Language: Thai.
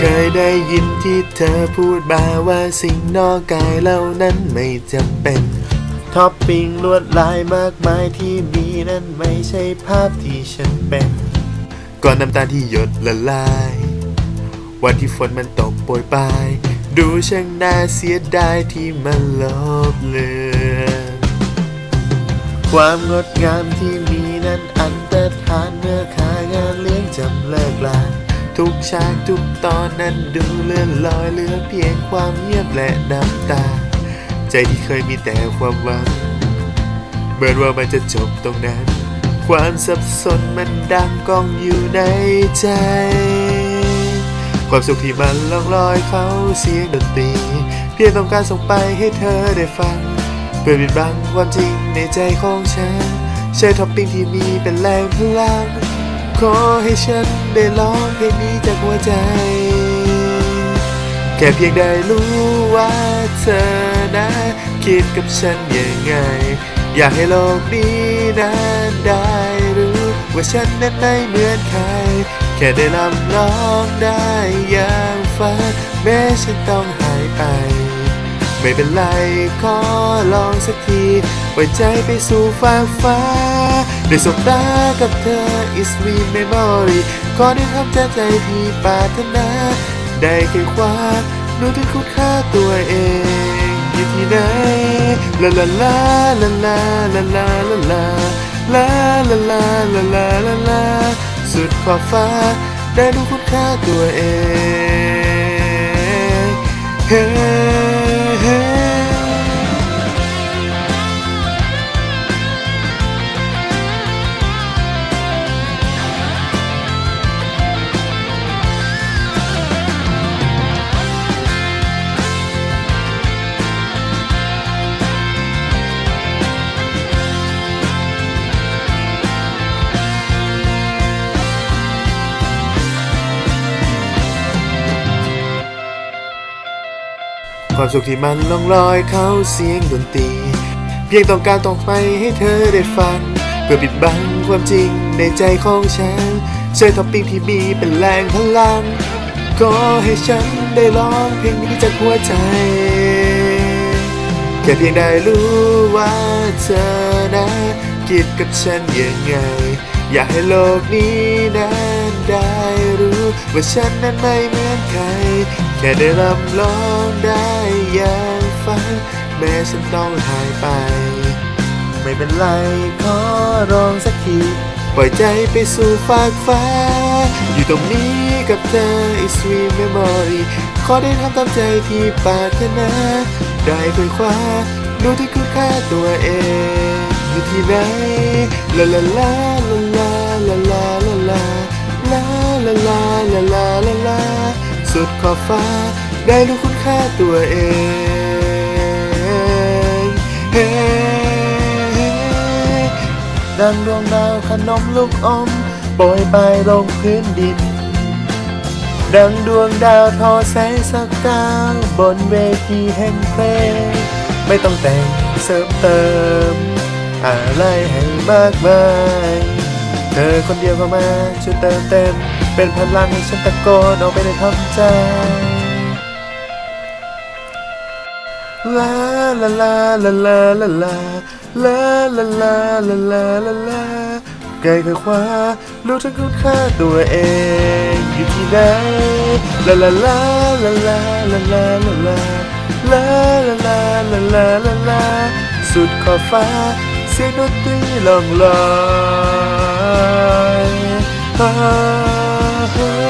คยได้ยินที่เธอพูดมาว่าสิ่งนอกกายเหล่านั้นไม่จำเป็น ท็อปปิ้งลวดลายมากมายที่มีนั้นไม่ใช่ภาพที่ฉันเป็นก่อนน้ำตาที่หยดละลาย วันที่ฝนมันตกโปรยปลาย ดูช่างน่าเสียดายที่มันลบเลือนความงดงามที่มีนั้นอันตรธานเมื่อขางานเลี้ยงจำเลิกลา ทุกฉากทุกตอนนั้นดูเลื่อนลอยเหลือเพียงความเงียบและน้ำตา ใจที่เคยมีแต่ความหวังเหมือนว่ามันจะจบตรงนั้น ความสับสนมันดังก้องอยู่ในใจ ความสุขที่มันล่องลอยเขาเสียงดนตรี เพียงต้องการส่งไปให้เธอได้ฟัง เพื่อปิดบังความจริงในใจของฉันใช้ท็อปปิ้งที่มีเป็นแรงพลัง ขอให้ฉันได้ร้องเพลงนี้จากหัวใจ แค่เพียงได้รู้ว่าเธอนะคิดกับฉันยังไง อยากให้โลกนี้นั้นได้รู้ ว่าฉันนั้นไม่เหมือนใคร แค่ได้ลำลองได้อย่างฝันแม้ฉันต้องหายไป ไม่เป็นไรขอลองสักทีปล่อยใจไปสู่ฟ้าฟ้าได้สบตากับเธอ is me memory ขอได้ทำจใจที่ปรารถนา ได้แค่คว้ารู้ถึงคุณค่าตัวเองอยู่ที่ไหนลาลาลาลาลาลาลาลาลาลาลาลาลาลาลาลาสุดขอบฟ้า ได้รู้คุณค่าตัวเอง ความสุขที่มันล่องลอยเข้าเสียงดนตรี เพียงต้องการต้องไปให้เธอได้ฟัง เพื่อปิดบังความจริงในใจของฉันใช้ท็อปปิ้งที่มีเป็นแรงพลังก็ให้ฉันได้ร้องเพลงนี้จากหัวใจแค่เพียงได้รู้ว่าเธอนะคิดกับฉันยังไง อยากให้โลกนี้นั้นได้รู้ ว่าฉันนั้นไม่เหมือนใคร แค่ได้ลำลองได้อย่างฝันแม้ฉันต้องหายไป ไม่เป็นไรขอร้องสักทีปล่อยใจไปสู่ฟากฟ้า อยู่ตรงนี้กับเธอ is sweet memory ขอได้ทำตามใจที่ปรารถนา ได้คุยคว้ารู้ที่คุณค่าตัวเองอยู่ที่ไหนลาลาลาลาลาลาลาลาลาลาลาลา สุดขอบฟ้า ได้รู้คุณค่าตัวเองเฮ้ดังดวงดาวขนมลูกอมโปรยไปลงพื้นดิน ดังดวงดาวทอแสงสกาวบนเวทีแห่งเพลง ไม่ต้องแต่งเสริมเติม อะไรให้มากมาย เธอคนเดียวเข้ามาช่วยเติมเต็ม เป็นพลังให้ฉันตะโกนออกไปในทำใจลาลาลาลาลาลาลาลาลาลาลาลาลาลาไกลคือคว้ารู้ทั้งคุณค่าตัวเองอยู่ที่ไหนลาลาลาลาลาลาลาลาลาลาลาลาลาลาลาลาสุดขอบฟ้าเสียงดนตรีลองลอย whole